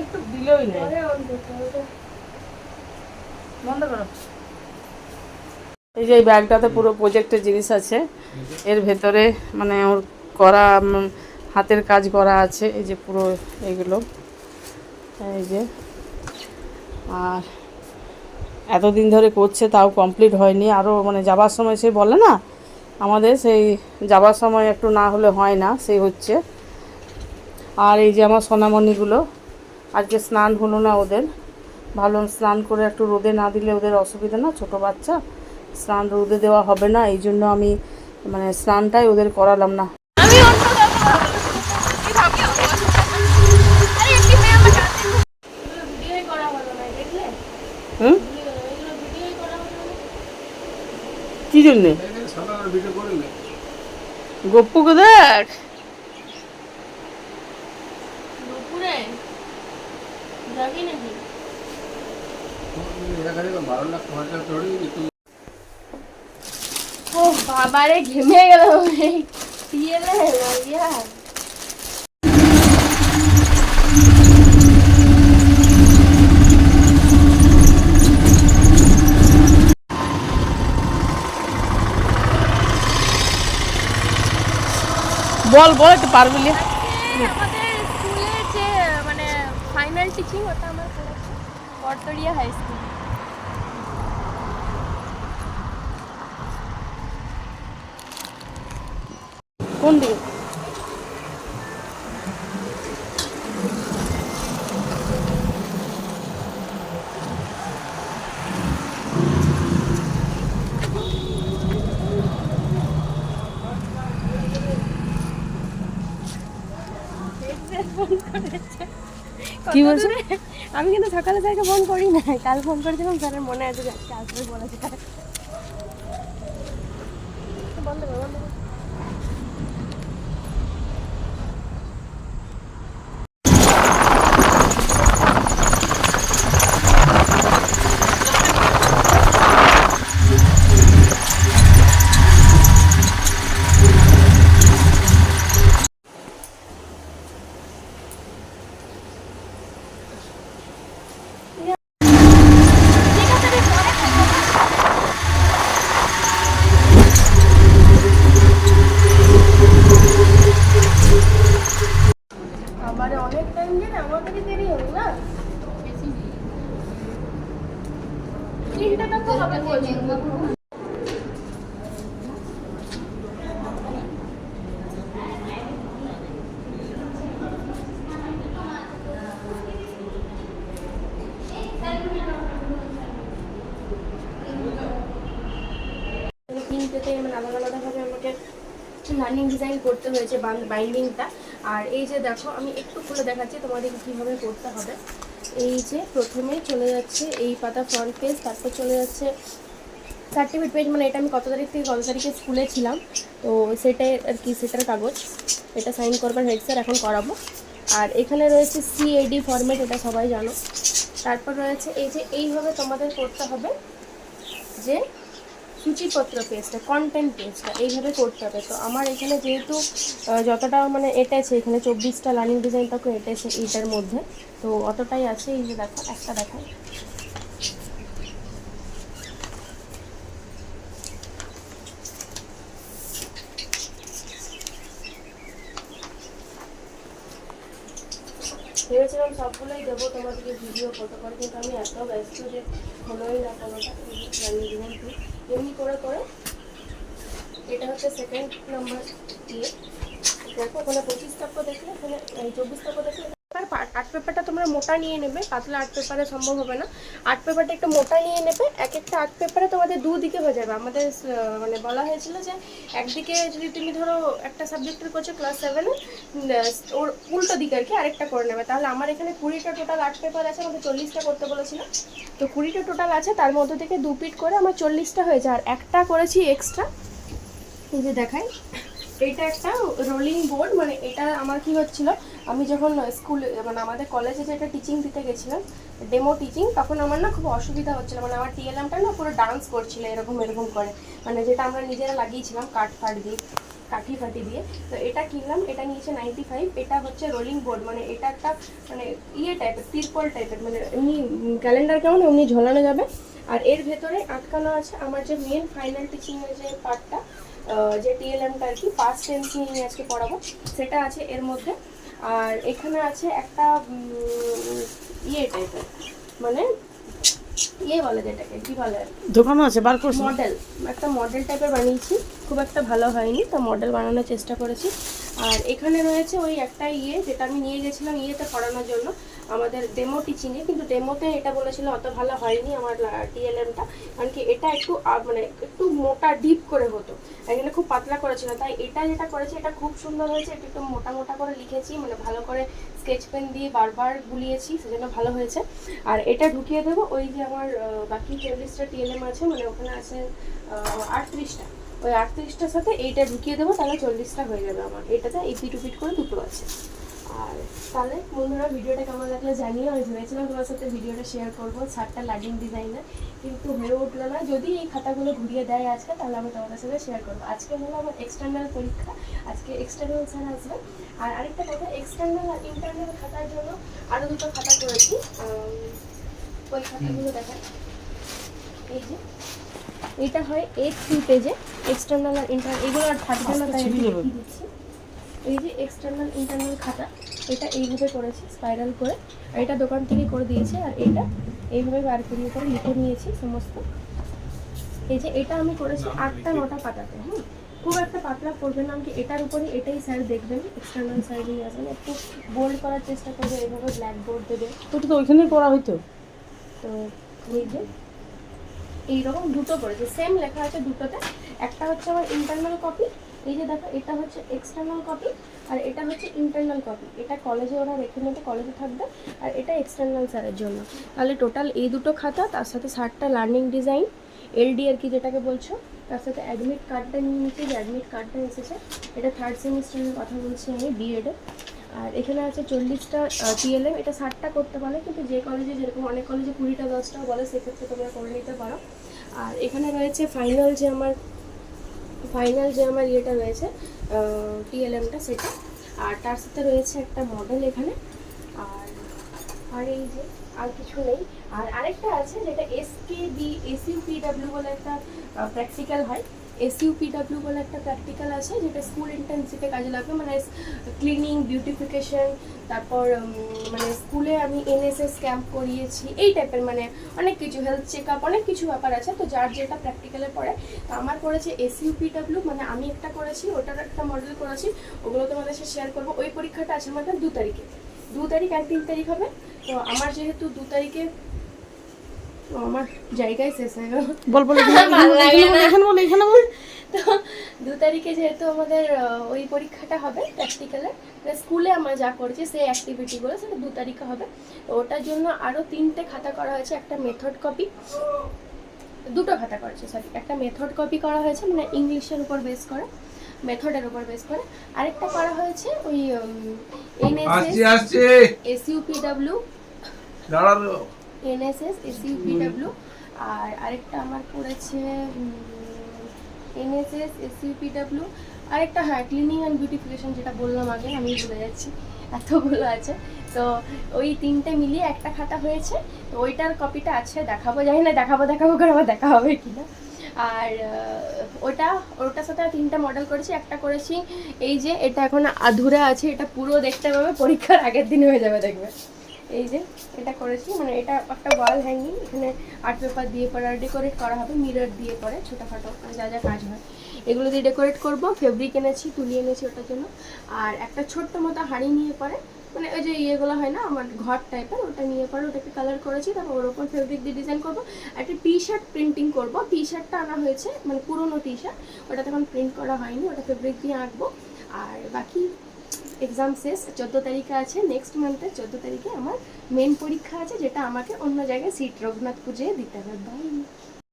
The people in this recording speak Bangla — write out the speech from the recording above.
একটু দিলেই নেই। পরে অন করতে হবে। বন্ধ করো। এই যে এই ব্যাগটাতে পুরো প্রজেক্টের জিনিস আছে। এর ভেতরে মানে ওর করা হাতের কাজ করা আছে। এই যে পুরো এগুলো। এই যে। আর এতদিন ধরে করছে তাও কমপ্লিট হয়নি। আরও মানে যাবার সময় সে বলে না আমাদের সেই যাবার সময় একটু না হলে হয় না সেই হচ্ছে। আর এই যে আমার সোনামণিগুলো আজকে স্নান হলো না ওদের। ভালো স্নান করে একটু রোদে না দিলে ওদের অসুবিধা না ছোট বাচ্চা। স্নান রোদে দেওয়া হবে না এই জন্য আমি মানে স্নানটাই ওদের করালাম না। কি ভাবি আরে একটি মেয়ে আমার কাছে এগুলো ভিডিওই করা হলো না দেখলে হুম এগুলো ভিডিওই করা হলো না কী জন্যে সারা ভিডিও করলে গপ্পুকে দেখ দুপুরে যাবি নাকি এখানে বারো লাখ খরচা করে একটু ও বাবারে ঘেমে গেল টিয়েলে লাগিয়া বল বল একটু পারবি নি? আমাদের স্কুলের যে মানে ফাইনাল টিচিং ওটা আমার করেছে বটতরিয়া হাই স্কুল কোন দিকে কি বলছো? আমি কিন্তু সকালে স্যারকে ফোন করি না কাল ফোন করেছিলাম, স্যারের মনে আছে আজকে আসবে বলেছে। বন্ধ করো বন্ধ করো ঠিক আছে রে, পরে কথা বলব। আমার অনেক টাইম দিয়ে না আমাদেরই দেরি হলো না তিনটা তো হবে বলছি তিনটেতে মানে আলাদা আলাদাভাবে আমাকে লার্নিং ডিজাইন করতে হয়েছে বাইন্ডিংটা আর এই যে দেখো, আমি একটু খুলে দেখাচ্ছি তোমাদের কীভাবে করতে হবে। এই যে প্রথমে চলে যাচ্ছে এই পাতা ফ্রন্ট পেজ তারপর চলে যাচ্ছে সার্টিফিকেট পেজ মানে এটা আমি কত তারিখ থেকে কত তারিখে স্কুলে ছিলাম, তো সেটাই আর কি, সেটার কাগজ। এটা সাইন করবার হেড স্যার এখন করাবো। আর এখানে রয়েছে সিএডি ফরম্যাট এটা সবাই জানো। তারপর রয়েছে এই যে, এইভাবে তোমাদের করতে হবে যে সূচিপত্র পেজটা কন্টেন্ট পেজটা এইভাবে করতে হবে। তো আমার এখানে যেহেতু যতটা মানে এটেছে এখানে চব্বিশটা লার্নিং ডিজাইন তখন এটেছে এইটার মধ্যে। তো অতটাই আছে, এই যে দেখো, একটা দেখো। ভেবেছিলাম সবগুলোই দেবো তোমাদেরকে ভিডিও ফটো করে কিন্তু আমি এত ব্যস্ত যে হলোই না কোনোটা জানিয়ে কি এমনি করে করে। এটা হচ্ছে সেকেন্ড নাম্বার দিয়ে। দেখো, ওখানে পঁচিশ তাপ্য দেখলে এখানে চব্বিশ তাপ্য দেখলে আর্ট পেপারটা তোমরা মোটা নিয়ে নেবে, পাতলা আর্ট পেপারে সম্ভব হবে না। আর্ট পেপারটা একটু মোটা নিয়ে নেবে, এক একটা আর্ট পেপারে তোমাদের দুদিকে হয়ে যাবে আমাদের মানে বলা হয়েছিল যে একদিকে যদি তুমি ধরো একটা সাবজেক্টের করছ ক্লাস সেভেনে ওর উল্টো দিকে আর কি আরেকটা করে নেবে। তাহলে আমার এখানে কুড়িটা টোটাল আর্ট পেপার আছে, আমাকে চল্লিশটা করতে বলেছিল। তো কুড়িটা টোটাল আছে, তার মধ্যে থেকে দু পিট করে আমার চল্লিশটা হয়েছে। আর একটা করেছি এক্সট্রা এই যে দেখাই। এটা একটা রোলিং বোর্ড মানে এটা আমার কি হচ্ছিল, আমি যখন স্কুল মানে আমাদের কলেজে যেটা টিচিং দিতে গেছিলাম ডেমো টিচিং তখন আমার না খুব অসুবিধা হচ্ছিল মানে আমার টিএলএমটা না পুরো ডান্স করছিল এরকম এরকম করে। মানে যেটা আমরা নিজেরা লাগিয়েছিলাম, কাঠ ফাট দিয়ে, কাঠি ফাটি দিয়ে। তো এটা কিনলাম, এটা নিয়েছে নাইনটি ফাইভ এটা হচ্ছে রোলিং বোর্ড মানে এটা একটা মানে ইয়ে টাইপের তিরপল টাইপের মানে এমনি ক্যালেন্ডার কেমন, এমনি ঝোলানো যাবে। আর এর ভেতরে আটকানো আছে আমার যে মেন ফাইনাল টিচিংয়ের যে পার্টটা যে টিএলএমটা আর কি পাস্ট টেন্স নিয়ে আজকে পড়াবো সেটা আছে এর মধ্যে। আর এখানে আছে একটা ইয়ে টাইপের মানে ইয়ে বলে যেটাকে কি বলে দোকানও আছে বার করছি। মডেল একটা মডেল টাইপের বানিয়েছি খুব একটা ভালো হয়নি তো মডেল বানানোর চেষ্টা করেছি। আর এখানে রয়েছে ওই একটা ইয়ে যেটা আমি নিয়ে গেছিলাম ইয়েতে পড়ানোর জন্য আমাদের ডেমো টিচিংয়ে কিন্তু ডেমোতে এটা বলেছিল অত ভালো হয়নি আমার টিএলএমটা কারণ কি এটা একটু মানে একটু মোটা ডিপ করে হতো। এখানে খুব পাতলা করেছিল, তাই এটা যেটা করেছে, এটা খুব সুন্দর হয়েছে, এটা একটু মোটা মোটা করে লিখেছি মানে ভালো করে স্কেচ পেন দিয়ে বারবার গুলিয়েছি সেজন্য ভালো হয়েছে। আর এটা ঢুকিয়ে দেবো, ওই যে আমার বাকি চল্লিশটা টিএলএম আছে মানে ওখানে আছে আটত্রিশটা। ওই আটত্রিশটার সাথে এইটা ঢুকিয়ে দেবো, তাহলে চল্লিশটা হয়ে যাবে আমার। এটাতে এই পিট পিট করে দুটো আছে। তাহলে বন্ধুরা ভিডিওটা কেমন লাগল জানিও। আমি ভেবেছিলাম তোমার সাথে ভিডিওটা শেয়ার করব শার্টটা লাইটিং ডিজাইনের কিন্তু হয়ে উঠল না। যদি এই খাতাগুলো ঘুরিয়ে দেয় আজকে তাহলে আমি তোমাদের সাথে শেয়ার করব। আজকে হলো আমার এক্সটার্নাল পরীক্ষা আজকে এক্সটার্নাল স্যার আসবে। আর আরেকটা কথা এক্সটার্নাল আর ইন্টারনাল খাতার জন্য আরও দুটো খাতা করেছি। ওই খাতাগুলো দেখায় এই যে এটা হয় এ থ্রি পেজে এক্সটার্নাল আর ইন্টারনাল এগুলো আর থাকবে না তাই দিচ্ছি। এই যে এক্সটার্নাল ইন্টারনাল খাতা এটা এইভাবে করেছি স্পাইরাল করে। আর এটা দোকান থেকে করে দিয়েছে আর এটা এইভাবে বার করিয়ে করে লিখে নিয়েছি সমস্ত। এই যে এটা আমি করেছি আটটা নটা পাতাতে হুম? খুব একটা পাতলা করবে না কি এটার উপরে এটাই স্যার দেখবেন এক্সটার্নাল স্যার নিয়ে আসবেন। একটু বোল্ড করার চেষ্টা করবে এইভাবে ব্ল্যাক বোর্ড দেবে। ওটা তো ওইখানেই করা হইতো? তো এই যে এইরকম দুটো করেছে। সেম লেখা আছে দুটোতে। একটা হচ্ছে আমার ইন্টারনাল কপি এই যে দেখো, এটা হচ্ছে এক্সটার্নাল কপি আর এটা হচ্ছে ইন্টারনাল কপি এটা কলেজে ওরা রেখে নেবে কলেজে থাকবে আর এটা এক্সটার্নাল স্যারের জন্য। তাহলে টোটাল এই দুটো খাতা, তার সাথে ষাটটা লার্নিং ডিজাইন এলডি আর কি যেটাকে বলছো, তার সাথে অ্যাডমিট কার্ডটা নিয়ে নিচ্ছি যে অ্যাডমিট কার্ডটা এসেছে, এটা থার্ড সেমিস্টারের কথা বলছি আমি বিএডে আর এখানে আছে চল্লিশটা টিএলএম এটা ষাটটা করতে পারে, কিন্তু যে কলেজে যেরকম অনেক কলেজে কুড়িটা, দশটাও বলে, সেক্ষেত্রে তোমরা করে নিতে পারো। আর এখানে রয়েছে ফাইনাল যে আমার ফাইনাল যে আমার ইয়েটা রয়েছে টিএলএমটা সেটা। আর তার সাথে রয়েছে একটা মডেল এখানে। আর আর এই যে, আর কিছু নেই। আর আরেকটা আছে যেটা এসকে বি এসইউপিডাব্লিউ বলে একটা প্র্যাকটিক্যাল হয়। এসইউপিডাব্লিউ বলে একটা প্র্যাকটিক্যাল আছে, যেটা স্কুল ইন্টার্নশিপে কাজে লাগবে মানে ক্লিনিং বিউটিফিকেশন তারপর মানে স্কুলে আমি এনএসএস ক্যাম্প করিয়েছি, এই টাইপের মানে অনেক কিছু হেলথ চেক আপ অনেক কিছু ব্যাপার আছে। তো যার যেটা প্র্যাকটিক্যালে পড়ে, তো আমার করেছে এসইউপিডাব্লিউ মানে আমি একটা করেছি, ওটার একটা মডেল করেছি, ওগুলো তোমাদের সাথে শেয়ার করব। ওই পরীক্ষাটা আছে আমাদের দু তারিখে। দু তারিখ আর তিন তারিখ হবে। তো আমার যেহেতু দু তারিখে আমার জায়গায় শেষ হয়ে গেল। বল বল এখানে ভালো লাগে না। এখানে বল এখানে বল। তো দু তারিখে যেহেতু আমাদের ওই পরীক্ষাটা হবে প্র্যাকটিক্যালে স্কুলে আমরা যা করছি সেই অ্যাক্টিভিটিগুলো সেটা দু তারিখে হবে। ওটার জন্য আরও তিনটে খাতা করা হয়েছে একটা মেথড কপি দুটো খাতা করেছে সরি একটা মেথড কপি করা হয়েছে মানে ইংলিশের উপর বেস করে মেথডের উপর বেস করে। আরেকটা করা হয়েছে ওই এনএসএস এসইউপিডাব্লিউ দাঁড়াল এনএসএস, এসইউপিডাব্লিউ, আর আরেকটা আমার পড়েছে এনএসএস, এসইউপিডাব্লিউ, আরেকটা হ্যাঁ ক্লিনিং অ্যান্ড বিউটিফিকেশন যেটা বললাম আগে, আমি ভুলে যাচ্ছি, এতগুলো আছে। তো ওই তিনটে মিলিয়ে একটা খাতা হয়েছে, তো ওইটার কপিটা আছে দেখাবো, জানি না দেখাবো দেখাবো করে আবার দেখা হবে কি না আর ওটা, ওটার সাথে তিনটা মডেল করেছি, একটা করেছি, এই যে, এটা এখন আধুরা আছে, এটা পুরো দেখতে পাবে, পরীক্ষার আগের দিন হয়ে যাবে দেখবে। এই যে, এটা করেছি। মানে এটা একটা ওয়াল হ্যাঙ্গিং এখানে আর্ট পেপার দিয়ে পরে ডেকোরেট করা হবে মিরর দিয়ে পরে ছোটোখাটো মানে যা যা কাজ হয়। এগুলো দিয়ে ডেকোরেট করব ফেব্রিক এনেছি, তুলি এনেছি ওটার জন্য। আর একটা ছোট্ট মতো হাঁড়ি নিয়ে পরে মানে ওই যে ইয়েগুলো হয় না, আমার ঘর টাইপের ওটা নিয়ে পরে ওটাকে কালার করেছি, তারপর ওর উপর ফেব্রিক দিয়ে ডিজাইন করব। একটা টি শার্ট প্রিন্টিং করব। টি শার্টটা আনা হয়েছে মানে পুরোনো টি শার্ট ওটা তখন প্রিন্ট করা হয়নি, ওটা ফেব্রিক দিয়ে আঁকবো। আর বাকি এক্সাম শেষ, চোদ্দ তারিখে আছে নেক্সট মান্থের চোদ্দ তারিখে আমার মেন পরীক্ষা আছে, যেটা আমাকে অন্য জায়গায় সিট রঘুনাথ পুজোয় দিতে হবে। বাই